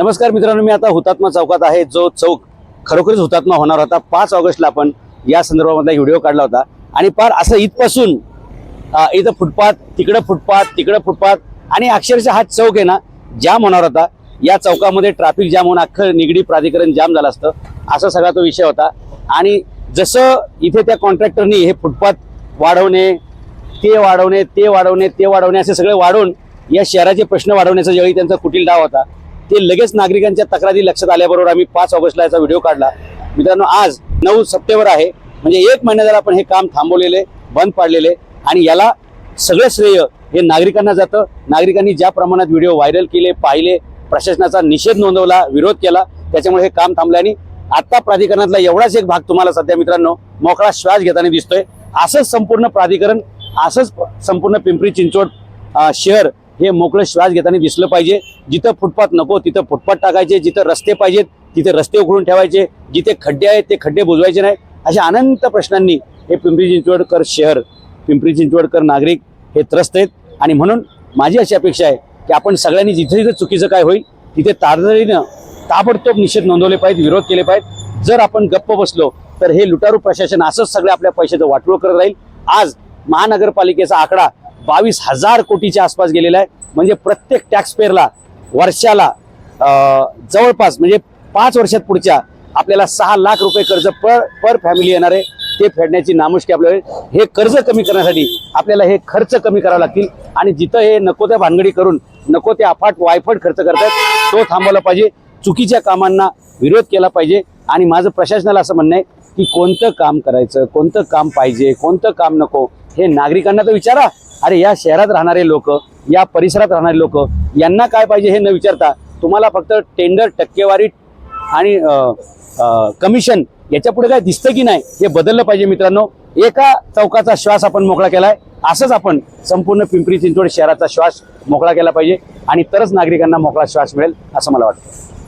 नमस्कार मित्रांनो मी आता हुतात्मा चौकात आहे जो चौक खरोखरच हुतात्मा होणार होता. पाच ऑगस्टला आपण या संदर्भामधला व्हिडिओ काढला होता. आणि पार असं इथपासून इथं फुटपाथ तिकडं फुटपाथ तिकडं फुटपाथ. आणि अक्षरशः हा चौक आहे ना जाम होणार होता. या चौकामध्ये ट्रॅफिक जाम होऊन अख्खं निगडी प्राधिकरण जाम झालं असतं. असा सगळा तो विषय होता. आणि जसं इथे त्या कॉन्ट्रॅक्टरनी हे फुटपाथ वाढवणे ते वाढवणे ते वाढवणे ते वाढवणे असे सगळे वाढवून या शहराचे प्रश्न वाढवण्याचा ज्यावेळी त्यांचा कुटील डाव होता ते लगेच नागरिकांच्या तक्रारी लक्षात आल्याबरोबर आम्ही पाच ऑगस्टला याचा व्हिडिओ काढला. मित्रांनो आज नऊ सप्टेंबर आहे. म्हणजे एक महिना झाला आपण हे काम थांबवलेले बंद पाडलेले आणि याला सगळं श्रेय हे नागरिकांना जातं. नागरिकांनी ज्या प्रमाणात व्हिडिओ व्हायरल केले पाहिले प्रशासनाचा निषेध नोंदवला विरोध केला त्याच्यामुळे हे काम थांबलं आणि आत्ता प्राधिकरणातला एवढाच एक भाग तुम्हाला सध्या मित्रांनो मोकळा श्वास घेताना दिसतोय. असंच संपूर्ण प्राधिकरण असंच संपूर्ण पिंपरी चिंचवड शहर हे मोकळं श्वास घेताना दिसलं पाहिजे. जिथं फुटपाथ नको तिथं फुटपाथ टाकायचे जिथं रस्ते पाहिजेत तिथे रस्ते उघडून ठेवायचे. जिथे खड्डे आहेत ते खड्डे बुजवायचे नाही. अशा अनंत प्रश्नांनी हे पिंपरी चिंचवडकर शहर पिंपरी चिंचवडकर नागरिक हे त्रस्त आहेत. आणि म्हणून माझी अशी अपेक्षा आहे की आपण सगळ्यांनी जिथे जिथे चुकीचं काय होईल तिथे तातडीनं ताबडतोब निषेध नोंदवले पाहिजेत विरोध केले पाहिजेत. जर आपण गप्प बसलो तर हे लुटारू प्रशासन असंच सगळ्या आपल्या पैशाचं वाटोळ करत राहील. आज महानगरपालिकेचा आकडा बावीस हजार कोटीच्या आसपास गेलेला आहे. म्हणजे प्रत्येक टॅक्सपेअरला वर्षाला जवळपास म्हणजे पाच वर्षात पुढच्या आपल्याला सहा लाख रुपये कर्ज पर पर फॅमिली येणार आहे. ते फेडण्याची नामुष्की आपल्याला हे कर्ज कमी करण्यासाठी आपल्याला हे खर्च कमी करावे लागतील. आणि जिथं हे नको त्या भानगडी करून नको ते अफाट वायफट खर्च करतात तो थांबवला पाहिजे. चुकीच्या कामांना विरोध केला पाहिजे. आणि माझं प्रशासनाला असं म्हणणं आहे की कोणतं काम करायचं कोणतं काम पाहिजे कोणतं काम नको हे नागरिकांना तर विचारा. अरे या शहरात राहणारे लोक या परिसरात राहणारे लोक यांना काय पाहिजे हे न विचारता तुम्हाला फक्त टेंडर टक्केवारी आणि कमिशन याच्यापुढे काय दिसतं की नाही हे बदललं पाहिजे मित्रांनो. एका चौकाचा श्वास आपण मोकळा केलाय. असंच आपण संपूर्ण पिंपरी चिंचवड शहराचा श्वास मोकळा केला पाहिजे आणि तरच नागरिकांना मोकळा श्वास मिळेल असं मला वाटतं.